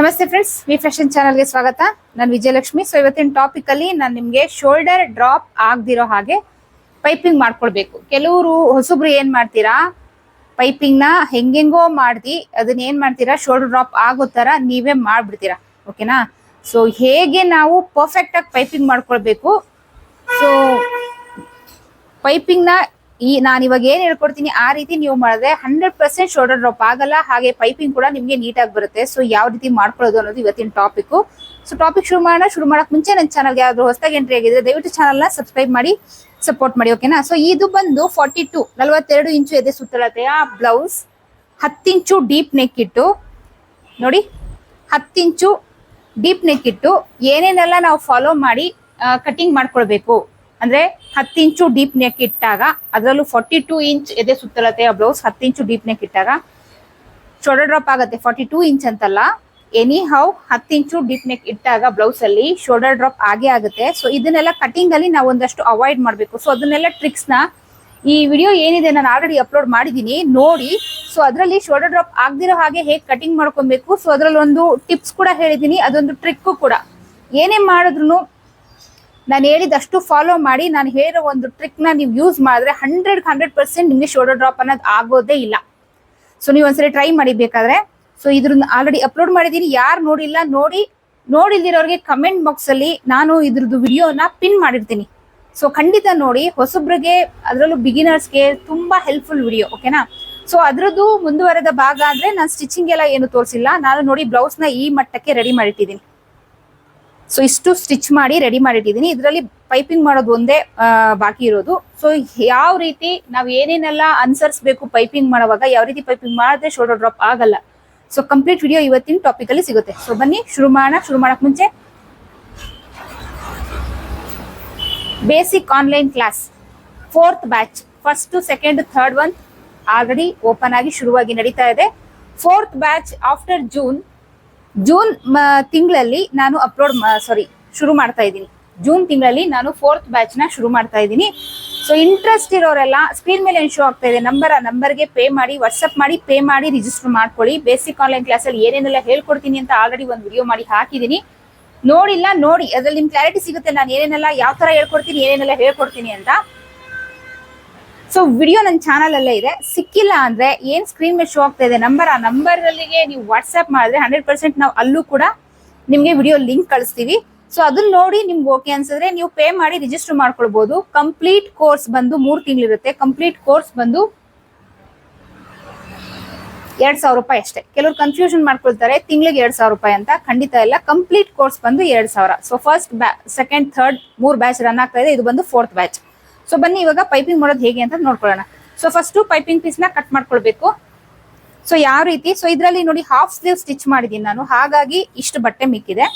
ನಮಸ್ತೆ friends V fashion ಚಾನಲ್ಗೆ ಸ್ವಾಗತ. ನಾನು ವಿಜಯಲಕ್ಷ್ಮಿ. ಸೊ ಇವತ್ತಿನ ಟಾಪಿಕಲ್ಲಿ ನಾನು ನಿಮಗೆ ಶೋಲ್ಡರ್ ಡ್ರಾಪ್ ಆಗದಿರೋ ಹಾಗೆ ಪೈಪಿಂಗ್ ಮಾಡ್ಕೊಳ್ಬೇಕು ಕೆಲವರು ಹೊಸಬ್ರು ಏನು ಮಾಡ್ತೀರಾ? ಪೈಪಿಂಗ್ನ ಹೆಂಗೆಂಗೋ ಮಾಡ್ದಿ ಅದನ್ನ ಏನ್ ಮಾಡ್ತೀರಾ? ಶೋಲ್ಡರ್ ಡ್ರಾಪ್ ಆಗೋ ತರ ನೀವೇ ಮಾಡಿಬಿಡ್ತೀರಾ. ಓಕೆನಾ ಸೊ ಹೇಗೆ ನಾವು ಪರ್ಫೆಕ್ಟ್ ಆಗಿ ಪೈಪಿಂಗ್ ಮಾಡ್ಕೊಳ್ಬೇಕು? ಸೊ ಪೈಪಿಂಗ್ನ ಈ ನಾನು ಇವಾಗ ಏನ್ ಹೇಳ್ಕೊಡ್ತೀನಿ, ಆ ರೀತಿ ನೀವು ಮಾಡಿದ್ರೆ ಹಂಡ್ರೆಡ್ ಪರ್ಸೆಂಟ್ ಶೋಲ್ಡರ್ ಡ್ರಾಪ್ ಆಗಲ್ಲ, ಹಾಗೆ ಪೈಪಿಂಗ್ ಕೂಡ ನಿಮಗೆ ನೀಟಾಗಿ ಬರುತ್ತೆ. ಸೊ ಯಾವ ರೀತಿ ಮಾಡ್ಕೊಳ್ಳೋದು ಅನ್ನೋದು ಇವತ್ತಿನ ಟಾಪಿಕ್ ಸೊ ಟಾಪಿಕ್ ಶುರು ಮಾಡೋಣ. ಶುರು ಮಾಡಕ್ ಮುಂಚೆ ನನ್ನ ಚಾನಲ್ ಯಾವ್ದು ಹೊಸದಾಗಿ ಎಂಟ್ರಿ ಆಗಿದ್ರೆ ದಯವಿಟ್ಟು ಚಾನಲ್ನ ಸಬ್ಸ್ಕ್ರೈಬ್ ಮಾಡಿ ಸಪೋರ್ಟ್ ಮಾಡಿ ಓಕೆನಾ ಸೊ ಇದು ಬಂದು ಫಾರ್ಟಿ ಟು ನಲ್ವತ್ತೆರಡು ಇಂಚು ಎದೆ ಸುತ್ತಲತೆಯ ಬ್ಲೌಸ್ ಹತ್ತಿಂಚು ಡೀಪ್ ನೆಕ್ ಇಟ್ಟು, ನೋಡಿ ಹತ್ತಿಂಚು ಡೀಪ್ ನೆಕ್ ಇಟ್ಟು ಏನೇನೆಲ್ಲ ನಾವು ಫಾಲೋ ಮಾಡಿ ಕಟಿಂಗ್ ಮಾಡ್ಕೊಳ್ಬೇಕು. ಅಂದ್ರೆ ಹತ್ತು ಇಂಚು ಡೀಪ್ ನೆಕ್ ಇಟ್ಟಾಗ ಅದರಲ್ಲೂ ಫಾರ್ಟಿ ಟೂ ಇಂಚ್ ಎದೆ ಸುತ್ತಳತೆಯ ಬ್ಲೌಸ್ ಹತ್ತು ಇಂಚು ಡೀಪ್ ನೆಕ್ ಇಟ್ಟಾಗ. ಶೋಲ್ಡರ್ ಡ್ರಾಪ್ ಆಗುತ್ತೆ. ಫಾರ್ಟಿ ಟೂ ಇಂಚ್ ಅಂತಲ್ಲ. ಎನಿ ಹೌ ಹತ್ತು ಇಂಚು ಡೀಪ್ ನೆಕ್ ಇಟ್ಟಾಗ ಬ್ಲೌಸ್ ಅಲ್ಲಿ ಶೋಲ್ಡರ್ ಡ್ರಾಪ್ ಆಗೇ ಆಗುತ್ತೆ. ಸೊ ಇದನ್ನೆಲ್ಲ ಕಟಿಂಗ್ ಅಲ್ಲಿ ನಾವು ಒಂದಷ್ಟು ಅವಾಯ್ಡ್ ಮಾಡಬೇಕು. ಸೊ ಅದನ್ನೆಲ್ಲ ಟ್ರಿಕ್ಸ್ನ ಈ ವಿಡಿಯೋ ಏನಿದೆ ನಾನು ಆಲ್ರೆಡಿ ಅಪ್ಲೋಡ್ ಮಾಡಿದ್ದೀನಿ ನೋಡಿ. ಸೊ ಅದರಲ್ಲಿ ಶೋಲ್ಡರ್ ಡ್ರಾಪ್ ಆಗದಿರೋ ಹಾಗೆ ಹೇಗೆ ಕಟಿಂಗ್ ಮಾಡ್ಕೊಬೇಕು? ಸೊ ಅದರಲ್ಲಿ ಒಂದು ಟಿಪ್ಸ್ ಕೂಡ ಹೇಳಿದ್ದೀನಿ ಅದೊಂದು ಟ್ರಿಕ್ಕು ಕೂಡ. ಏನೇ ಮಾಡಿದ್ರು ನಾನು ಹೇಳಿದಷ್ಟು ಫಾಲೋ ಮಾಡಿ, ನಾನು ಹೇಳೋ ಒಂದು ಟ್ರಿಕ್ನ ನೀವು ಯೂಸ್ ಮಾಡಿದ್ರೆ ಹಂಡ್ರೆಡ್ ಹಂಡ್ರೆಡ್ ಪರ್ಸೆಂಟ್ ನಿಮಗೆ ಶೋಲ್ಡರ್ ಡ್ರಾಪ್ ಅನ್ನೋದು ಆಗೋದೇ ಇಲ್ಲ. ಸೊ ನೀವು ಒಂದ್ಸರಿ ಟ್ರೈ ಮಾಡಿ ಬೇಕಾದ್ರೆ. ಸೊ ಇದ್ರನ್ನ ಆಲ್ರೆಡಿ ಅಪ್ಲೋಡ್ ಮಾಡಿದ್ದೀನಿ. ಯಾರು ನೋಡಿಲ್ಲ, ನೋಡಿ, ನೋಡಿಲ್ದಿರೋರಿಗೆ ಕಮೆಂಟ್ ಬಾಕ್ಸ್ ಅಲ್ಲಿ ನಾನು ಇದ್ರದ್ದು ವಿಡಿಯೋನ ಪಿನ್ ಮಾಡಿರ್ತೀನಿ. ಸೊ ಖಂಡಿತ ನೋಡಿ, ಹೊಸಬ್ರಿಗೆ, ಅದರಲ್ಲೂ ಬಿಗಿನರ್ಸ್ಗೆ ತುಂಬಾ ಹೆಲ್ಪ್ಫುಲ್ ವಿಡಿಯೋ ಓಕೆನಾ ಸೊ ಅದರದ್ದು ಮುಂದುವರೆದ ಭಾಗ ಅಂದರೆ ನಾನು ಸ್ಟಿಚಿಂಗ್ ಎಲ್ಲ ಏನು ತೋರಿಸಿಲ್ಲ. ನಾನು ನೋಡಿ ಬ್ಲೌಸ್ನ ಈ ಮಟ್ಟಕ್ಕೆ ರೆಡಿ ಮಾಡಿಟ್ಟಿದ್ದೀನಿ. ಸೊ ಇಷ್ಟು ಸ್ಟಿಚ್ ಮಾಡಿ ರೆಡಿ ಮಾಡಿಟ್ಟಿದ್ದೀನಿ. ಇದರಲ್ಲಿ ಪೈಪಿಂಗ್ ಮಾಡೋದು ಒಂದೇ ಬಾಕಿ ಇರೋದು. ಸೊ ಯಾವ ರೀತಿ ನಾವು ಏನೇನೆಲ್ಲ ಅನ್ಸರ್ಸ್ಬೇಕು ಪೈಪಿಂಗ್ ಮಾಡುವಾಗ, ಯಾವ ರೀತಿ ಪೈಪಿಂಗ್ ಮಾಡಿದ್ರೆ ಶೋಲ್ಡರ್ ಡ್ರಾಪ್ ಆಗಲ್ಲ. ಸೊ ಕಂಪ್ಲೀಟ್ ವಿಡಿಯೋ ಇವತ್ತಿನ ಟಾಪಿಕಲ್ಲಿ ಸಿಗುತ್ತೆ. ಸೊ ಬನ್ನಿ, ಶುರು ಮಾಡೋಣ. ಶುರು ಮಾಡಕ್ ಮುಂಚೆ basic online class fourth batch first second third one already open ಆಗಿ ಶುರುವಾಗಿ ನಡೀತಾ ಇದೆ. Fourth batch after June June ತಿಂಗಳಲ್ಲಿ ನಾನು ಅಪ್ಲೋಡ್ ಸಾರಿ ಶುರು ಮಾಡ್ತಾ ಇದ್ದೀನಿ. ಜೂನ್ ತಿಂಗಳಲ್ಲಿ ನಾನು ಫೋರ್ತ್ ಬ್ಯಾಚ್ನ ಶುರು ಮಾಡ್ತಾ ಇದ್ದೀನಿ. ಸೊ ಇಂಟ್ರೆಸ್ಟ್ ಇರೋರೆಲ್ಲ ಸ್ಕ್ರೀನ್ ಮೇಲೆ ಶೋ ಆಗ್ತಾ ಇದೆ? ನಂಬರ್ ಆ ನಂಬರ್ಗೆ ಪೇ ಮಾಡಿ ವಾಟ್ಸಪ್ ಮಾಡಿ ಪೇ ಮಾಡಿ ರಿಜಿಸ್ಟರ್ ಮಾಡ್ಕೊಳ್ಳಿ. ಬೇಸಿಕ್ ಆನ್ಲೈನ್ ಕ್ಲಾಸಲ್ಲಿ ಏನೇನೆಲ್ಲ ಹೇಳ್ಕೊಡ್ತೀನಿ ಅಂತ ಆಲ್ರೆಡಿ ಒಂದು ವಿಡಿಯೋ ಮಾಡಿ ಹಾಕಿದ್ದೀನಿ. ನೋಡಿಲ್ಲ, ನೋಡಿ, ಅದ್ರಲ್ಲಿ ನಿಮ್ ಕ್ಲಾರಿಟಿ ಸಿಗುತ್ತೆ. ನಾನು ಏನೇನೆಲ್ಲ ಯಾವ ತರ ಹೇಳ್ಕೊಡ್ತೀನಿ, ಏನೇನೆಲ್ಲ ಹೇಳ್ಕೊಡ್ತೀನಿ ಅಂತ. ಸೊ ವಿಡಿಯೋ ನನ್ನ ಚಾನಲ್ ಅಲ್ಲೇ ಇದೆ. ಸಿಕ್ಕಿಲ್ಲ ಅಂದ್ರೆ ಏನ್ ಸ್ಕ್ರೀನ್ ಮೇಲೆ ಶೋ ಆಗ್ತಾ ಇದೆ? ನಂಬರ್ ಆ ನಂಬರ್ ಅಲ್ಲಿಗೆ ನೀವು ವಾಟ್ಸ್ಆಪ್ ಮಾಡಿದ್ರೆ ಹಂಡ್ರೆಡ್ ಪರ್ಸೆಂಟ್ ನಾವು ಅಲ್ಲೂ ಕೂಡ ನಿಮ್ಗೆ ವಿಡಿಯೋ ಲಿಂಕ್ ಕಳಿಸ್ತೀವಿ. ಸೊ ಅದನ್ನ ನೋಡಿ ನಿಮ್ಗೆ ಓಕೆ ಅನ್ಸಿದ್ರೆ ನೀವು ಪೇ ಮಾಡಿ ರಿಜಿಸ್ಟರ್ ಮಾಡ್ಕೊಳ್ಬಹುದು ಕಂಪ್ಲೀಟ್ ಕೋರ್ಸ್ ಬಂದು ಮೂರು ತಿಂಗಳಿರುತ್ತೆ. ಕಂಪ್ಲೀಟ್ ಕೋರ್ಸ್ ಬಂದು ಎರಡ್ ಸಾವಿರ ರೂಪಾಯಿ ಅಷ್ಟೇ. ಕೆಲವರು ಕನ್ಫ್ಯೂಷನ್ ಮಾಡ್ಕೊಳ್ತಾರೆ, ತಿಂಗಳಿಗೆ ಎರಡ್ ಸಾವಿರ ರೂಪಾಯಿ ಅಂತ. ಖಂಡಿತ ಇಲ್ಲ. ಕಂಪ್ಲೀಟ್ ಕೋರ್ಸ್ ಬಂದು ಎರಡ್ ಸಾವಿರ. ಸೊ ಫಸ್ಟ್ ಸೆಕೆಂಡ್ ಥರ್ಡ್ ಮೂರ್ ಬ್ಯಾಚ್ ರನ್ ಆಗ್ತಾ ಇದೆ. ಇದು ಬಂದು ಫೋರ್ತ್ ಬ್ಯಾಚ್ ಸೊ ಬನ್ನಿ, ಇವಾಗ ಪೈಪಿಂಗ್ ಮಾಡೋದು ಹೇಗೆ ಅಂತ ನೋಡ್ಕೊಳ್ಳೋಣ. ಸೊ ಫಸ್ಟ್ ಪೈಪಿಂಗ್ ಪೀಸ್ನ ಕಟ್ ಮಾಡ್ಕೊಳ್ಬೇಕು. ಸೊ ಯಾವ ರೀತಿ? ಸೊ ಇದರಲ್ಲಿ ನೋಡಿ ಹಾಫ್ ಸ್ಲೀವ್ ಸ್ಟಿಚ್ ಮಾಡಿದೀನಿ ನಾನು. ಹಾಗಾಗಿ ಇಷ್ಟು ಬಟ್ಟೆ ಮಿಕ್ಕಿದೆ.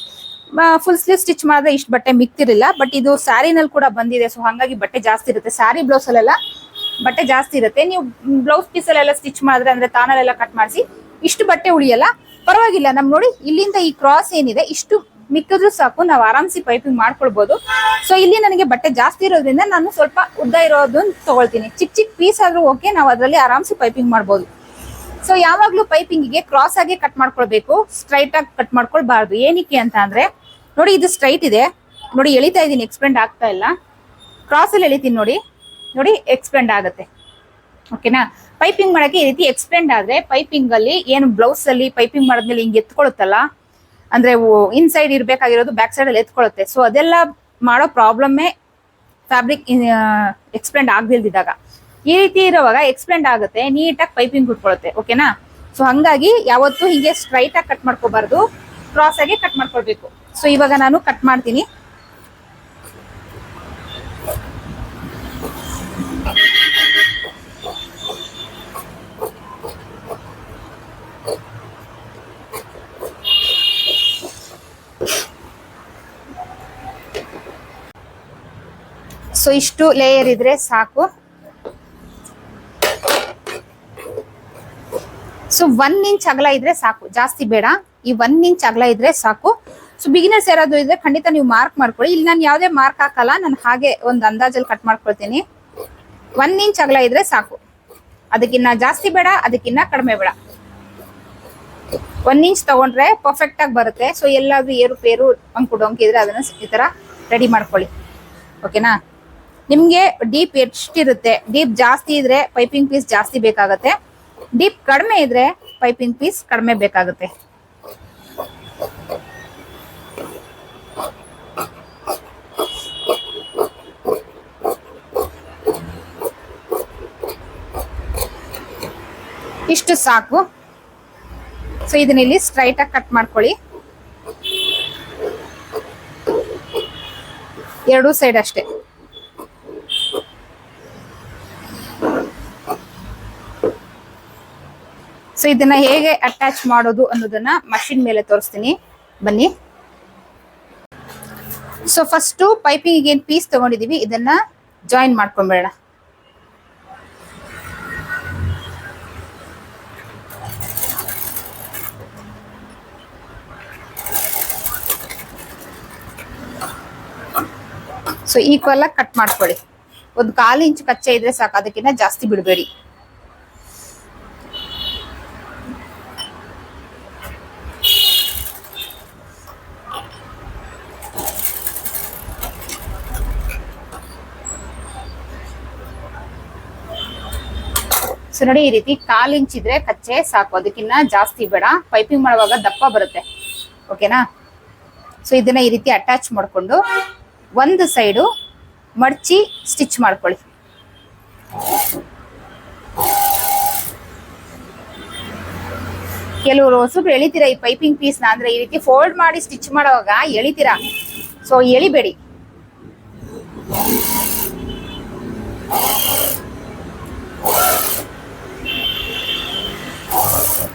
ಫುಲ್ ಸ್ಲೀವ್ ಸ್ಟಿಚ್ ಮಾಡಿದ್ರೆ ಇಷ್ಟು ಬಟ್ಟೆ ಮಿಕ್ತಿರಲಿಲ್ಲ. ಬಟ್ ಇದು ಸ್ಯಾರಿನಲ್ಲಿ ಕೂಡ ಬಂದಿದೆ. ಸೊ ಹಾಗಾಗಿ ಬಟ್ಟೆ ಜಾಸ್ತಿ ಇರುತ್ತೆ. ಸ್ಯಾರಿ ಬ್ಲೌಸ್ ಅಲ್ಲೆಲ್ಲ ಬಟ್ಟೆ ಜಾಸ್ತಿ ಇರುತ್ತೆ. ನೀವು ಬ್ಲೌಸ್ ಪೀಸ್ ಅಲ್ಲೆಲ್ಲ ಸ್ಟಿಚ್ ಮಾಡಿದ್ರೆ ಅಂದ್ರೆ ತಾನಲ್ಲೆಲ್ಲ ಕಟ್ ಮಾಡಿಸಿ ಇಷ್ಟು ಬಟ್ಟೆ ಉಳಿಯಲ್ಲ. ಪರವಾಗಿಲ್ಲ. ನಮ್ ನೋಡಿ ಇಲ್ಲಿಂದ ಈ ಕ್ರಾಸ್ ಏನಿದೆ, ಇಷ್ಟು ಮಿಕ್ಕಿದ್ರು ಸಾಕು, ನಾವು ಆರಾಮ್ಸಿ ಪೈಪಿಂಗ್ ಮಾಡ್ಕೊಳ್ಬಹುದು ಸೊ ಇಲ್ಲಿ ನನಗೆ ಬಟ್ಟೆ ಜಾಸ್ತಿ ಇರೋದ್ರಿಂದ ನಾನು ಸ್ವಲ್ಪ ಉದ್ದ ಇರೋದನ್ನ ತಗೊಳ್ತೀನಿ. ಚಿಕ್ಕ ಚಿಕ್ಕ ಪೀಸ್ ಆದ್ರೂ ಓಕೆ ನಾವು ಅದರಲ್ಲಿ ಆರಾಮ್ಸಿ ಪೈಪಿಂಗ್ ಮಾಡ್ಬೋದು. ಸೊ ಯಾವಾಗ್ಲೂ ಪೈಪಿಂಗಿಗೆ ಕ್ರಾಸ್ ಆಗಿ ಕಟ್ ಮಾಡ್ಕೊಳ್ಬೇಕು ಸ್ಟ್ರೈಟ್ ಆಗಿ ಕಟ್ ಮಾಡ್ಕೊಳ್ಬಾರ್ದು. ಏನಕ್ಕೆ ಅಂತ ಅಂದ್ರೆ, ನೋಡಿ ಇದು ಸ್ಟ್ರೈಟ್ ಇದೆ. ನೋಡಿ ಎಳಿತಾ ಇದೀನಿ ಎಕ್ಸ್ಪೆಂಡ್ ಆಗ್ತಾ ಇಲ್ಲ. ಕ್ರಾಸ್ ಅಲ್ಲಿ ಎಳಿತೀನಿ ನೋಡಿ. ನೋಡಿ ಎಕ್ಸ್ಪೆಂಡ್ ಆಗುತ್ತೆ. ಓಕೆನಾ ಪೈಪಿಂಗ್ ಮಾಡಕ್ಕೆ ಈ ರೀತಿ ಎಕ್ಸ್ಪೆಂಡ್ ಆದ್ರೆ ಪೈಪಿಂಗ್ ಅಲ್ಲಿ ಏನು ಬ್ಲೌಸ್ ಅಲ್ಲಿ ಪೈಪಿಂಗ್ ಮಾಡಿದ್ಮೇಲೆ ಹಿಂಗೆ ಎತ್ಕೊಳುತ್ತಲ್ಲ ಅಂದ್ರೆ ಇನ್ ಸೈಡ್ ಇರ್ಬೇಕಾಗಿರೋದು ಬ್ಯಾಕ್ ಸೈಡ್ ಅಲ್ಲಿ ಎತ್ಕೊಳ್ಳುತ್ತೆ ಸೊ ಅದೆಲ್ಲ ಮಾಡೋ ಪ್ರಾಬ್ಲಮ್ಮೇ ಫ್ಯಾಬ್ರಿಕ್ ಎಕ್ಸ್ಪ್ಲೇಂಡ್ ಆಗದಿಲ್ದಿದ್ದಾಗ. ಈ ರೀತಿ ಇರುವಾಗ ಎಕ್ಸ್ಪ್ಲೇಂಡ್ ಆಗುತ್ತೆ, ನೀಟಾಗಿ ಪೈಪಿಂಗ್ ಕುಟ್ಕೊಳ್ಳುತ್ತೆ ಓಕೆನಾ ಸೊ ಹಂಗಾಗಿ ಯಾವತ್ತೂ ಹೀಗೆ ಸ್ಟ್ರೈಟ್ ಆಗಿ ಕಟ್ ಮಾಡ್ಕೋಬಾರ್ದು ಕ್ರಾಸ್ ಆಗಿ ಕಟ್ ಮಾಡ್ಕೊಳ್ಬೇಕು ಸೊ ಇವಾಗ ನಾನು ಕಟ್ ಮಾಡ್ತೀನಿ. ಸೊ ಇಷ್ಟು ಲೇಯರ್ ಇದ್ರೆ ಸಾಕು. ಸೊ ಒನ್ ಇಂಚ್ ಅಗಲ ಇದ್ರೆ ಸಾಕು. ಜಾಸ್ತಿ ಬೇಡ. ಈ ಒನ್ ಇಂಚ್ ಅಗಲ ಇದ್ರೆ ಸಾಕು. ಸೊ ಬಿಗಿನರ್ಸ್ ಯಾರಾದ್ರೂ ಇದ್ರೆ ಖಂಡಿತ ನೀವು ಮಾರ್ಕ್ ಮಾಡ್ಕೊಳ್ಳಿ. ಇಲ್ಲಿ ನಾನು ಯಾವುದೇ ಮಾರ್ಕ್ ಹಾಕಲ್ಲ. ನಾನು ಹಾಗೆ ಒಂದು ಅಂದಾಜಲ್ಲಿ ಕಟ್ ಮಾಡ್ಕೊಳ್ತೀನಿ. ಒನ್ ಇಂಚ್ ಅಗಲ ಇದ್ರೆ ಸಾಕು. ಅದಕ್ಕಿನ್ನ ಜಾಸ್ತಿ ಬೇಡ, ಅದಕ್ಕಿನ್ನ ಕಡಿಮೆ ಬೇಡ. ಒನ್ ಇಂಚ್ ತಗೊಂಡ್ರೆ ಪರ್ಫೆಕ್ಟ್ ಆಗಿ ಬರುತ್ತೆ. ಸೊ ಎಲ್ಲಾದ್ರೂ ಏರುಪೇರು ಅಂಕು ಡೊಂಕು ಇದ್ರೆ ಅದನ್ನ ಈ ತರ ರೆಡಿ ಮಾಡ್ಕೊಳ್ಳಿ. ಓಕೆನಾ ನಿಮ್ಗೆ ಡೀಪ್ ಎಷ್ಟಿರುತ್ತೆ? ಡೀಪ್ ಜಾಸ್ತಿ ಇದ್ರೆ ಪೈಪಿಂಗ್ ಪೀಸ್ ಜಾಸ್ತಿ ಬೇಕಾಗುತ್ತೆ. ಡೀಪ್ ಕಡಿಮೆ ಇದ್ರೆ ಪೈಪಿಂಗ್ ಪೀಸ್ ಕಡಿಮೆ ಬೇಕಾಗುತ್ತೆ. ಇಷ್ಟು ಸಾಕು. ಸೊ ಇದನ್ನ ಇಲ್ಲಿ ಸ್ಟ್ರೈಟ್ ಆಗಿ ಕಟ್ ಮಾಡ್ಕೊಳ್ಳಿ. ಎರಡೂ ಸೈಡ್ ಅಷ್ಟೇ. ಸೊ ಇದನ್ನ ಹೇಗೆ ಅಟ್ಯಾಚ್ ಮಾಡೋದು ಅನ್ನೋದನ್ನ ಮಷಿನ್ ಮೇಲೆ ತೋರಿಸ್ತೀನಿ. ಬನ್ನಿ. ಸೊ ಫಸ್ಟ್ ಪೈಪಿಂಗ್ ಏನ್ ಪೀಸ್ ತಗೊಂಡಿದೀವಿ, ಇದನ್ನ ಜಾಯಿನ್ ಮಾಡ್ಕೊಂಡ್ಬೇಡ ಸೊ ಈಕ್ವಲ್ ಆಗಿ ಕಟ್ ಮಾಡ್ಕೊಳ್ಳಿ. ಒಂದು ಕಾಲು ಇಂಚು ಕಚ್ಚೆ ಇದ್ರೆ ಸಾಕು ಅದಕ್ಕಿಂತ ಜಾಸ್ತಿ ಬಿಡಬೇಡಿ. ನೋಡಿ ಈ ರೀತಿ ಕಾಲು ಇಂಚ್ ಇದ್ರೆ ಕಚ್ಚೆ ಸಾಕು. ಅದಕ್ಕಿನ್ನ ಜಾಸ್ತಿ ಬೇಡ. ಪೈಪಿಂಗ್ ಮಾಡುವಾಗ ದಪ್ಪ ಬರುತ್ತೆ. ಓಕೆನಾ ಸೊ ಇದನ್ನ ಈ ರೀತಿ ಅಟ್ಯಾಚ್ ಮಾಡಿಕೊಂಡು ಒಂದು ಸೈಡು ಮಡಚಿ ಸ್ಟಿಚ್ ಮಾಡ್ಕೊಳ್ಳಿ. ಕೆಲವರು ಹೊಸಬ್ರು ಎಳಿತೀರಾ ಈ ಪೈಪಿಂಗ್ ಪೀಸ್ನ? ಅಂದ್ರೆ ಈ ರೀತಿ ಫೋಲ್ಡ್ ಮಾಡಿ ಸ್ಟಿಚ್ ಮಾಡುವಾಗ ಎಳಿತೀರಾ? ಸೊ ಎಳಿಬೇಡಿ. Oh.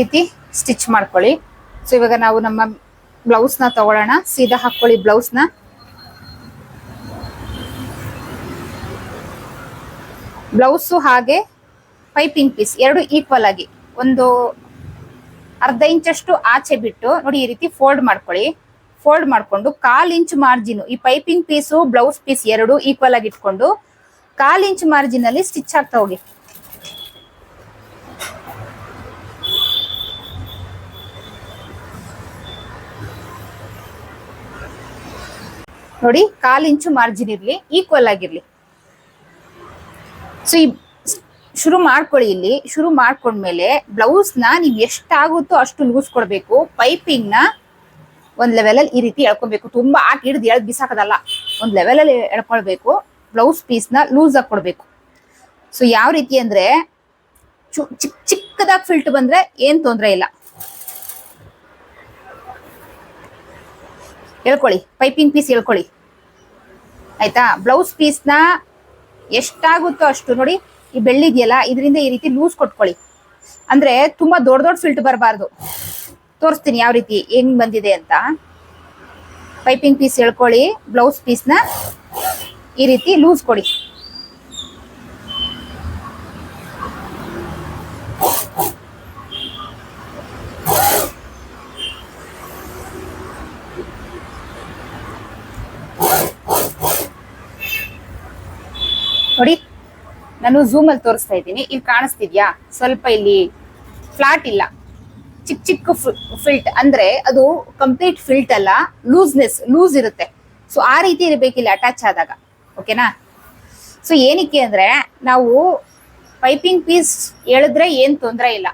ರೀತಿ ಸ್ಟಿಚ್ ಮಾಡ್ಕೊಳ್ಳಿ. ಸೊ ಇವಾಗ ನಾವು ನಮ್ಮ ಬ್ಲೌಸ್ನ ತಗೊಳ್ಳೋಣ. ಸೀದಾ ಬ್ಲೌಸ್ನ. ಬ್ಲೌಸು ಹಾಗೆ ಪೈಪಿಂಗ್ ಪೀಸ್ ಎರಡು ಈಕ್ವಲ್ ಆಗಿ ಒಂದು ಅರ್ಧ ಇಂಚಷ್ಟು ಆಚೆ ಬಿಟ್ಟು ನೋಡಿ ಈ ರೀತಿ ಫೋಲ್ಡ್ ಮಾಡ್ಕೊಳ್ಳಿ. ಫೋಲ್ಡ್ ಮಾಡ್ಕೊಂಡು ಕಾಲ್ ಇಂಚ್ ಮಾರ್ಜಿನ್ ಈ ಪೈಪಿಂಗ್ ಪೀಸು ಬ್ಲೌಸ್ ಪೀಸ್ ಎರಡು ಈಕ್ವಲ್ ಆಗಿ ಇಟ್ಕೊಂಡು ಕಾಲ್ ಇಂಚ್ ಮಾರ್ಜಿನ್ ಅಲ್ಲಿ ಸ್ಟಿಚ್ ಆಗ್ತಾ ಹೋಗಿ. ನೋಡಿ, ಕಾಲ್ ಇಂಚು ಮಾರ್ಜಿನ್ ಇರಲಿ ಈಕ್ವಲ್ ಆಗಿರಲಿ. ಸೊ ಈ ಶುರು ಮಾಡ್ಕೊಳ್ಳಿ ಇಲ್ಲಿ. ಶುರು ಮಾಡ್ಕೊಂಡ್ಮೇಲೆ ಬ್ಲೌಸ್ನ ನೀವ್ ಎಷ್ಟಾಗುತ್ತೋ ಅಷ್ಟು ಲೂಸ್ ಕೊಡಬೇಕು. ಪೈಪಿಂಗ್ನ ಒಂದ್ ಲೆವೆಲ್ ಅಲ್ಲಿ ಈ ರೀತಿ ಎಳ್ಕೊಬೇಕು. ತುಂಬಾ ಹಾಕಿ ಹಿಡ್ದು ಎಳ್ದು ಬಿಸಾಕದಲ್ಲ. ಒಂದು ಲೆವೆಲ್ ಅಲ್ಲಿ ಎಳ್ಕೊಳ್ಬೇಕು. ಬ್ಲೌಸ್ ಪೀಸ್ನ ಲೂಸ್ ಆಗಿ ಕೊಡ್ಬೇಕು. ಸೊ ಯಾವ ರೀತಿ ಅಂದ್ರೆ ಚು- ಚಿಕ್ಕ ಚಿಕ್ಕದಾಗಿ ಫಿಲ್ಟ್ ಬಂದ್ರೆ ಏನು ತೊಂದರೆ ಇಲ್ಲ. ಹೇಳ್ಕೊಳ್ಳಿ. ಪೈಪಿಂಗ್ ಪೀಸ್ ಹೇಳ್ಕೊಳ್ಳಿ. ಆಯಿತಾ? ಬ್ಲೌಸ್ ಪೀಸ್ನ ಎಷ್ಟಾಗುತ್ತೋ ಅಷ್ಟು ನೋಡಿ ಈ ಬೆಳ್ಳಿದೆಯಲ್ಲ ಇದರಿಂದ ಈ ರೀತಿ ಲೂಸ್ ಕೊಟ್ಕೊಳ್ಳಿ. ಅಂದ್ರೆ ತುಂಬಾ ದೊಡ್ಡ ದೊಡ್ಡ ಫಿಲ್ಟ್ ಬರಬಾರ್ದು. ತೋರಿಸ್ತೀನಿ ಯಾವ ರೀತಿ ಹೆಂಗ್ ಬಂದಿದೆ ಅಂತ. ಪೈಪಿಂಗ್ ಪೀಸ್ ಹೇಳ್ಕೊಳ್ಳಿ. ಬ್ಲೌಸ್ ಪೀಸ್ನ ಈ ರೀತಿ ಲೂಸ್ ಕೊಡಿ. ನೋಡಿ, ನಾನು ಝೂಮಲ್ಲಿ ತೋರಿಸ್ತಾ ಇದ್ದೀನಿ. ಇಲ್ಲಿ ಕಾಣಿಸ್ತಿದ್ಯಾ? ಸ್ವಲ್ಪ ಇಲ್ಲಿ ಫ್ಲಾಟ್ ಇಲ್ಲ. ಚಿಕ್ಕ ಚಿಕ್ಕ ಫಿಲ್ಟ್ ಅಂದ್ರೆ ಅದು ಕಂಪ್ಲೀಟ್ ಫಿಲ್ಟ್ ಅಲ್ಲ. ಲೂಸ್ನೆಸ್ ಲೂಸ್ ಇರುತ್ತೆ. ಸೊ ಆ ರೀತಿ ಇರಬೇಕಿಲ್ಲ ಅಟ್ಯಾಚ್ ಆದಾಗ. ಓಕೆನಾ ಸೊ ಏನಕ್ಕೆ ಅಂದ್ರೆ, ನಾವು ಪೈಪಿಂಗ್ ಪೀಸ್ ಹೇಳಿದ್ರೆ ಏನು ತೊಂದರೆ ಇಲ್ಲ.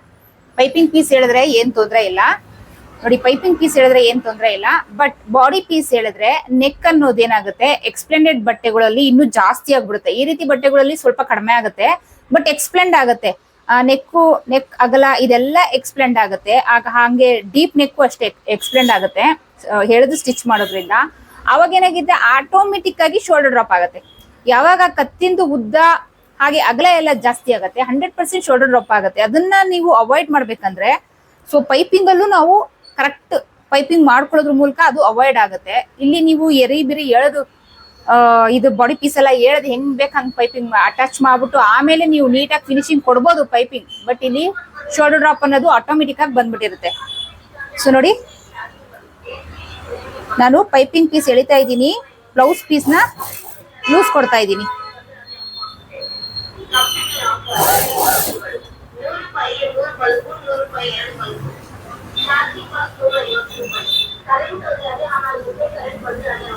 ಪೈಪಿಂಗ್ ಪೀಸ್ ಹೇಳಿದ್ರೆ ಏನು ತೊಂದರೆ ಇಲ್ಲ. ನೋಡಿ ಪೈಪಿಂಗ್ ಪೀಸ್ ಹೇಳಿದ್ರೆ ಏನ್ ತೊಂದರೆ ಇಲ್ಲ ಬಟ್ ಬಾಡಿ ಪೀಸ್ ಹೇಳಿದ್ರೆ ನೆಕ್ ಅನ್ನೋದು ಏನಾಗುತ್ತೆ ಎಕ್ಸ್ಪ್ಲೆಂಡೆಡ್ ಬಟ್ಟೆಗಳಲ್ಲಿ ಇನ್ನೂ ಜಾಸ್ತಿ ಆಗ್ಬಿಡುತ್ತೆ. ಈ ರೀತಿ ಬಟ್ಟೆಗಳಲ್ಲಿ ಸ್ವಲ್ಪ ಕಡಿಮೆ ಆಗುತ್ತೆ ಬಟ್ ಎಕ್ಸ್ಪ್ಲೆಂಡ್ ಆಗುತ್ತೆ. ನೆಕ್ಕು ನೆಕ್ ಅಗಲ ಇದೆಲ್ಲ ಎಕ್ಸ್ಪ್ಲೆಂಡ್ ಆಗುತ್ತೆ. ಆಗ ಹಾಗೆ ಡೀಪ್ ನೆಕ್ಕು ಅಷ್ಟೇ ಎಕ್ಸ್ಪ್ಲೆಂಡ್ ಆಗುತ್ತೆ. ಹೇಳಿದು ಸ್ಟಿಚ್ ಮಾಡೋದ್ರಿಂದ. ಅವಾಗ ಏನಾಗಿದೆ ಆಟೋಮೆಟಿಕ್ ಆಗಿ ಶೋಲ್ಡರ್ ಡ್ರಾಪ್ ಆಗುತ್ತೆ. ಯಾವಾಗ ಕತ್ತಿಂದು ಉದ್ದ ಹಾಗೆ ಅಗಲ ಎಲ್ಲ ಜಾಸ್ತಿ ಆಗುತ್ತೆ ಹಂಡ್ರೆಡ್ ಪರ್ಸೆಂಟ್ ಶೋಲ್ಡರ್ ಡ್ರಾಪ್ ಆಗುತ್ತೆ. ಅದನ್ನ ನೀವು ಅವಾಯ್ಡ್ ಮಾಡ್ಬೇಕಂದ್ರೆ ಸೊ ಪೈಪಿಂಗ್ ಅಲ್ಲೂ ನಾವು ಕರೆಕ್ಟ್ ಪೈಪಿಂಗ್ ಮಾಡ್ಕೊಳ್ಳೋದ್ರ ಮೂಲಕ ಅದು ಅವಾಯ್ಡ್ ಆಗುತ್ತೆ. ಇಲ್ಲಿ ನೀವು ಎರಿ ಬಿರಿ ಎಳೆದು ಇದು ಬಾಡಿ ಪೀಸ್ ಎಲ್ಲ ಎಳ್ದು ಹೆಂಗ್ ಬೇಕು ಹಂಗ್ ಪೈಪಿಂಗ್ ಅಟ್ಯಾಚ್ ಮಾಡ್ಬಿಟ್ಟು ಆಮೇಲೆ ನೀವು ನೀಟಾಗಿ ಫಿನಿಶಿಂಗ್ ಕೊಡ್ಬೋದು ಪೈಪಿಂಗ್ ಬಟ್ ಇಲ್ಲಿ ಶೋಲ್ಡರ್ ಡ್ರಾಪ್ ಅನ್ನೋದು ಆಟೋಮೆಟಿಕ್ ಆಗಿ ಬಂದ್ಬಿಟ್ಟಿರುತ್ತೆ. ಸೊ ನೋಡಿ, ನಾನು ಪೈಪಿಂಗ್ ಪೀಸ್ ಎಳಿತಾ ಇದ್ದೀನಿ ಬ್ಲೌಸ್ ಪೀಸ್ನ ಲೂಸ್ ಕೊಡ್ತಾ ಇದ್ದೀನಿ. करंट बढ़ जाने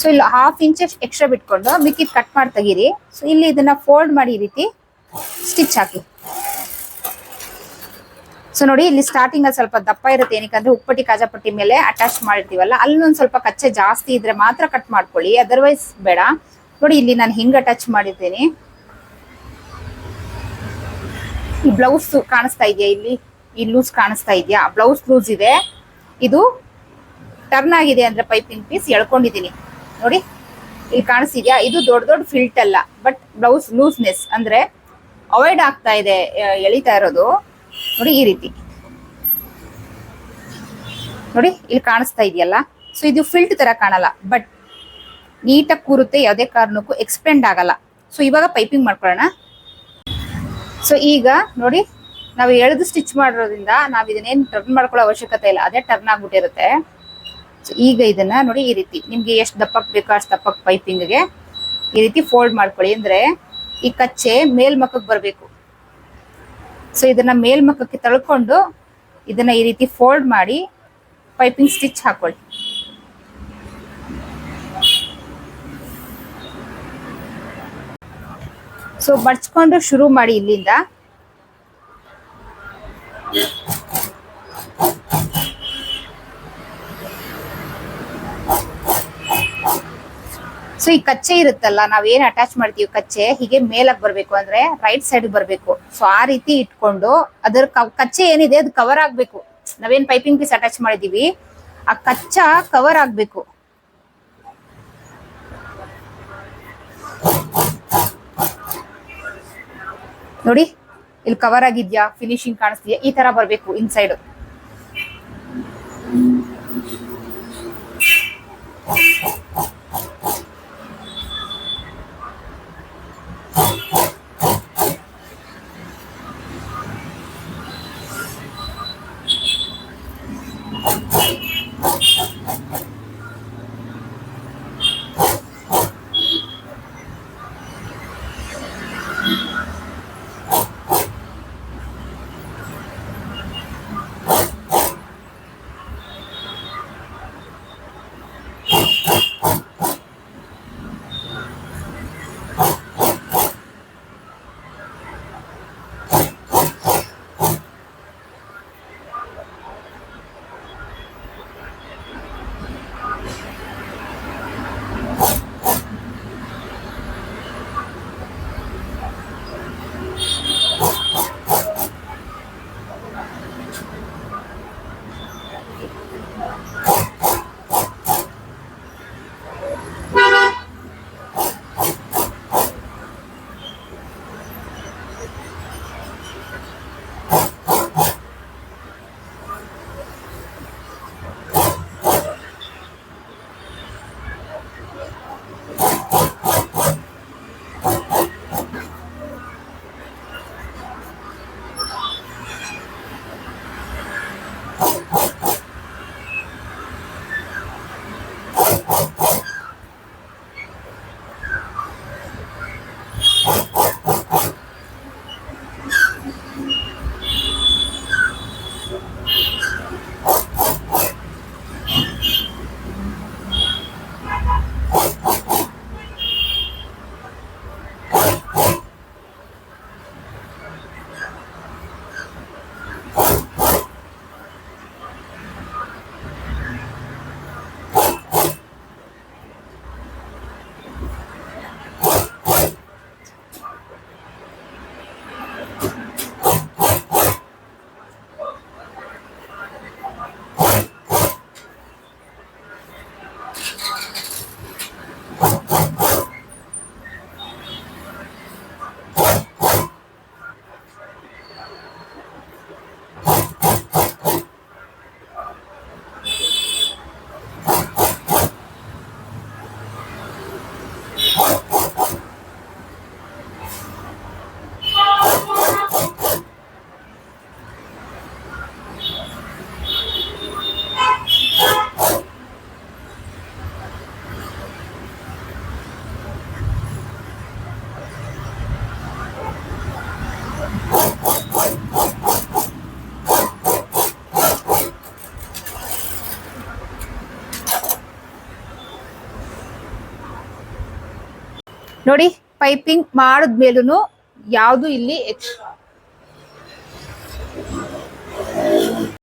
ಸೊ ಇಲ್ಲಿ ಹಾಫ್ ಇಂಚ್ ಎಕ್ಸ್ಟ್ರಾ ಬಿಟ್ಕೊಂಡು ಮಿಕ್ಕಿದ್ ಕಟ್ ಮಾಡಿ ತೆಗೀರಿ. ಸೊ ಇಲ್ಲಿ ಇದನ್ನ ಫೋಲ್ಡ್ ಮಾಡಿ ಈ ರೀತಿ ಸ್ಟಿಚ್ ಹಾಕಿ. ಸೊ ನೋಡಿ, ಇಲ್ಲಿ ಸ್ಟಾರ್ಟಿಂಗ್ ಅಲ್ಲಿ ಸ್ವಲ್ಪ ದಪ್ಪ ಇರುತ್ತೆ. ಏನಕ್ಕಂದ್ರೆ ಉಪ್ಪಟ್ಟಿ ಕಾಜಾಪಟ್ಟಿ ಮೇಲೆ ಅಟ್ಯಾಚ್ ಮಾಡಿರ್ತೀವಲ್ಲ ಅಲ್ಲಿ ಒಂದು ಸ್ವಲ್ಪ ಕಚ್ಚೆ ಜಾಸ್ತಿ ಇದ್ರೆ ಮಾತ್ರ ಕಟ್ ಮಾಡ್ಕೊಳ್ಳಿ. ಅದರ್ವೈಸ್ ಬೇಡ. ನೋಡಿ, ಇಲ್ಲಿ ನಾನು ಹಿಂಗ್ ಅಟ್ಯಾಚ್ ಮಾಡಿದ್ದೀನಿ. ಈ ಬ್ಲೌಸ್ ಕಾಣಿಸ್ತಾ ಇದೆಯಾ ಇಲ್ಲಿ? ಈ ಲೂಸ್ ಕಾಣಿಸ್ತಾ ಇದೆಯಾ? ಬ್ಲೌಸ್ ಲೂಸ್ ಇದೆ. ಇದು ಟರ್ನ್ ಆಗಿದೆ ಅಂದ್ರೆ ಪೈಪಿಂಗ್ ಪೀಸ್ ಎಳ್ಕೊಂಡಿದ್ದೀನಿ. ನೋಡಿ, ಇಲ್ಲಿ ಕಾಣಿಸ್ತಿದ್ಯಾ? ಇದು ದೊಡ್ಡ ದೊಡ್ಡ ಫಿಲ್ಟ್ ಅಲ್ಲ ಬಟ್ ಬ್ಲೌಸ್ ಲೂಸ್ನೆಸ್ ಅಂದ್ರೆ ಅವಾಯ್ಡ್ ಆಗ್ತಾ ಇದೆ ಎಳಿತಾ ಇರೋದು. ನೋಡಿ, ಈ ರೀತಿ. ನೋಡಿ, ಇಲ್ಲಿ ಕಾಣಿಸ್ತಾ ಇದೆಯಲ್ಲ? ಸೊ ಇದು ಫಿಲ್ಟ್ ತರ ಕಾಣಲ್ಲ ಬಟ್ ನೀಟಾಗಿ ಕೂರುತ್ತೆ, ಯಾವುದೇ ಕಾರಣಕ್ಕೂ ಎಕ್ಸ್ಪೆಂಡ್ ಆಗಲ್ಲ. ಸೊ ಇವಾಗ ಪೈಪಿಂಗ್ ಮಾಡ್ಕೊಳ್ಳೋಣ. ಸೊ ಈಗ ನೋಡಿ, ನಾವು ಎಳೆದು ಸ್ಟಿಚ್ ಮಾಡಿರೋದ್ರಿಂದ ನಾವು ಇದನ್ನೇನು ಟರ್ನ್ ಮಾಡ್ಕೊಳ್ಳೋ ಅವಶ್ಯಕತೆ ಇಲ್ಲ, ಅದೇ ಟರ್ನ್ ಆಗ್ಬಿಟ್ಟಿರುತ್ತೆ. ಈಗ ಇದನ್ನ ನೋಡಿ ಈ ರೀತಿ. ನಿಮ್ಗೆ ಎಷ್ಟು ದಪ್ಪಕ್ ಬೇಕೋ ಅಷ್ಟು ದಪ್ಪಕ್ ಪೈಪಿಂಗ್ಗೆ ಈ ರೀತಿ ಫೋಲ್ಡ್ ಮಾಡ್ಕೊಳ್ಳಿ. ಅಂದ್ರೆ ಈ ಕಚ್ಚೆ ಮೇಲ್ಮಕ್ಕಕ್ಕೆ ಬರಬೇಕು. ಸೊ ಇದನ್ನ ಮೇಲ್ಮಕ್ಕಕ್ಕೆ ತಳ್ಕೊಂಡು ಇದನ್ನ ಈ ರೀತಿ ಫೋಲ್ಡ್ ಮಾಡಿ ಪೈಪಿಂಗ್ ಸ್ಟಿಚ್ ಹಾಕೊಳ್ಳಿ. ಸೊ ಬಡ್ಸ್ಕೊಂಡು ಶುರು ಮಾಡಿ ಇಲ್ಲಿಂದ. ಸೊ ಈ ಕಚ್ಚೆ ಇರುತ್ತಲ್ಲ ನಾವ್ ಏನ್ ಅಟ್ಯಾಚ್ ಮಾಡ್ತೀವಿ ಕಚ್ಚೆ, ಹೀಗೆ ಮೇಲಕ್ ಬರ್ಬೇಕು ಅಂದ್ರೆ ರೈಟ್ ಸೈಡ್ ಬರ್ಬೇಕು. ಸೊ ಆ ರೀತಿ ಇಟ್ಕೊಂಡು ಅದರ ಕಚ್ಚೆ ಏನಿದೆ ಅದು ಕವರ್ ಆಗ್ಬೇಕು. ನಾವೇನ್ ಪೈಪಿಂಗ್ ಪೀಸ್ ಅಟ್ಯಾಚ್ ಮಾಡಿದೀವಿ, ಆ ಕಚ್ಚ ಕವರ್ ಆಗ್ಬೇಕು. ನೋಡಿ, ಇಲ್ಲಿ ಕವರ್ ಆಗಿದ್ಯಾ ಫಿನಿಶಿಂಗ್ ಕಾಣಿಸ್ತಿದ್ಯಾ, ಈ ತರ ಬರ್ಬೇಕು ಇನ್ಸೈಡ್ ನೋಡಿ ಪೈಪಿಂಗ್ ಮಾಡಿದ್ಮೇಲೂ ಯಾವುದು ಇಲ್ಲಿ ಎಕ್ಸ್